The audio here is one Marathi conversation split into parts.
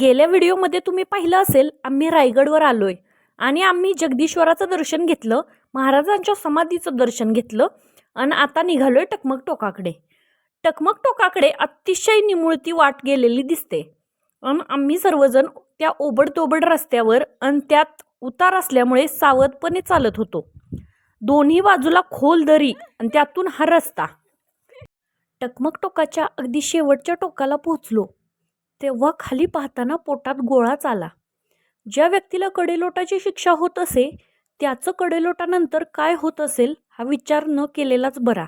गेल्या व्हिडिओमध्ये तुम्ही पाहिलं असेल आम्ही रायगडवर आलो आहे आणि आम्ही जगदीश्वराचं दर्शन घेतलं महाराजांच्या समाधीचं दर्शन घेतलं आणि आता निघालो आहे टकमक टोकाकडे. टकमक टोकाकडे अतिशय निमुळती वाट गेलेली दिसते. आणि आम्ही सर्वजण त्या ओबडतोबड रस्त्यावर आणि त्यात उतार असल्यामुळे सावधपणे चालत होतो. दोन्ही बाजूला खोल दरी आणि त्यातून हा रस्ता. टकमक टोकाच्या अगदी शेवटच्या टोकाला पोहोचलो. तेव्हा खाली पाहताना पोटात गोळाच आला. ज्या व्यक्तीला कडेलोटाची शिक्षा होत असे त्याचं कडेलोटानंतर काय होत असेल हा विचार न केलेलाच बरा.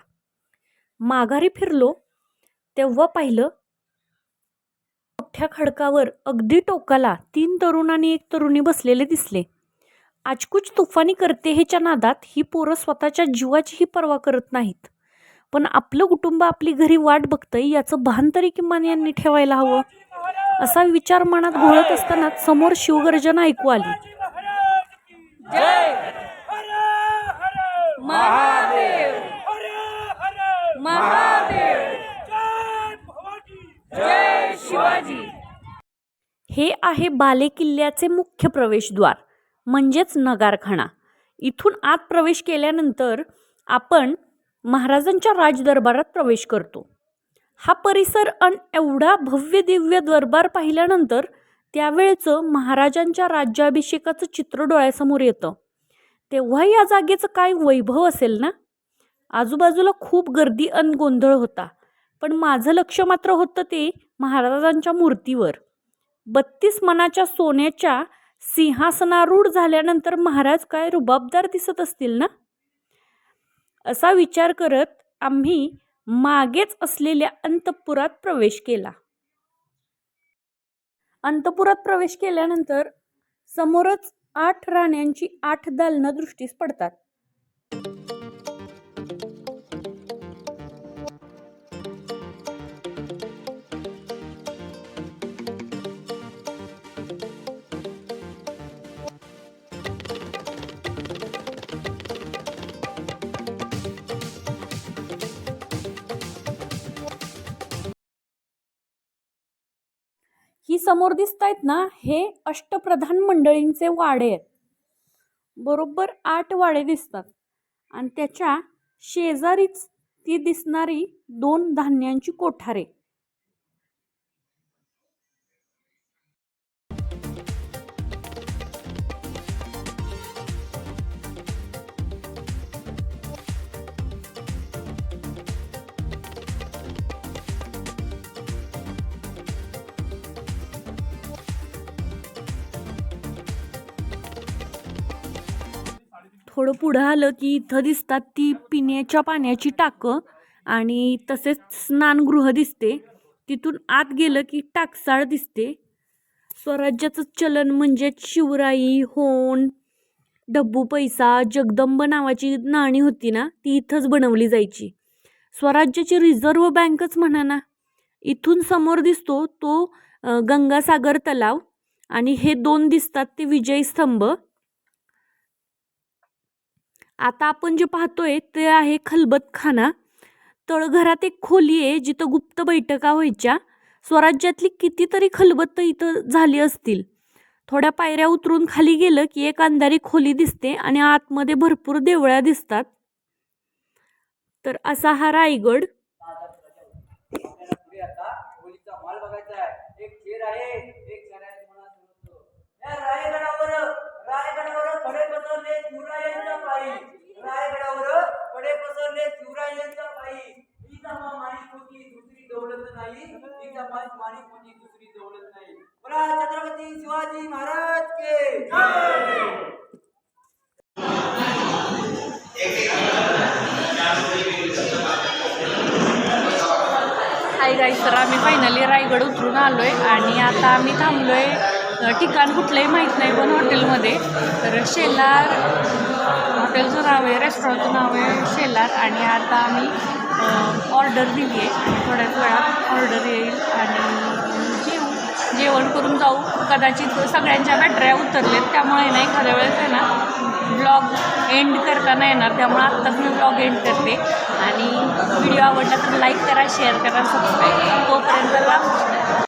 माघारी फिरलो तेव्हा पाहिलं मोठ्या खडकावर अगदी टोकाला तीन तरुण आणि एक तरुणी बसलेले दिसले. आजकूच तुफानी करते हेच्या नादात ही पोरं स्वतःच्या जीवाचीही पर्वा करत नाहीत. पण आपलं कुटुंब आपली घरी वाट बघतंय याचं भान तरी किमान यांनी ठेवायला हवं. असा विचार मनात घोळत असताना समोर शिवगर्जना ऐकू आली. महादेव! महादेव! जय शिवाजी! हे आहे बाले किल्ल्याचे मुख्य प्रवेशद्वार म्हणजेच नगारखाना. इथून आत प्रवेश केल्यानंतर आपण महाराजांच्या राजदरबारात प्रवेश करतो. हा परिसर अन एवढा भव्य दिव्य दरबार पाहिल्यानंतर त्यावेळचं महाराजांच्या राज्याभिषेकाचं चित्र डोळ्यासमोर येतं. तेव्हा या जागेचं काय वैभव असेल ना? आजूबाजूला खूप गर्दी अन गोंधळ होता पण माझं लक्ष मात्र होतं ते महाराजांच्या मूर्तीवर. बत्तीस मनाच्या सोन्याच्या सिंहासनारूढ झाल्यानंतर महाराज काय रुबाबदार दिसत असतील ना? असा विचार करत आम्ही मागेच असलेल्या अंतपुरात प्रवेश केला. अंतपुरात प्रवेश केल्यानंतर समोरच आठ राण्यांची आठ दालनं दृष्टीस पडतात. ही समोर दिसत आहेत ना हे अष्टप्रधान मंडळींचे वाडे आहेत. बरोबर आठ वाडे दिसतात. आणि त्याच्या शेजारीच ती दिसणारी दोन धान्यांची कोठारे थोडं पुढं आलं की इथं दिसतात ती पिण्याच्या पाण्याची टाकं आणि तसेच स्नानगृह दिसते. तिथून आत गेलं की टाकसाळ दिसते. स्वराज्याचं चलन म्हणजे शिवराई होण डब्बू पैसा जगदंब नावाची नाणी होती ना ती इथंच बनवली जायची. स्वराज्याची रिझर्व्ह बँकच म्हणा ना. इथून समोर दिसतो तो गंगासागर तलाव आणि हे दोन दिसतात ते विजय स्तंभ आता आपण जे पाहतोय ते आहे खलबतखाना. तळघरात एक खोली आहे जिथं गुप्त बैठका व्हायच्या. स्वराज्यातली कितीतरी खलबत इथं झाली असतील. थोड्या पायऱ्या उतरून खाली गेलं की एक अंधारी खोली दिसते आणि आतमध्ये भरपूर देवळ्या दिसतात. तर असा हा रायगड. आहे. एक माणिक दुसरी दौलत नाही तिचा जमा माणिक होती दुसरी दौलत नाही. बोला छत्रपती शिवाजी महाराज के हाय गाईस तर आम्ही फायनली रायगड उतरून आलो आहे आणि आता आम्ही थांबलो आहे ठिकाण कुठलंही माहीत नाही पण हॉटेलमध्ये. तर शेलार हॉटेलचं नाव आहे रेस्टॉरंटचं नाव आहे शेलार आणि आता आम्ही ऑर्डर दिली आहे आणि थोड्याच वेळात ऑर्डर येईल आणि जेऊ जेवण करून जाऊ. कदाचित सगळ्यांच्या बॅटऱ्या उतरलेत त्यामुळे ना एखाद्या वेळेस आहे ना ब्लॉग एंड करताना येणार. त्यामुळे आत्ताच मी ब्लॉग एंड करते. आणि व्हिडिओ आवडला तर लाईक करा शेअर करा सबस्क्राईब तोपर्यंत राम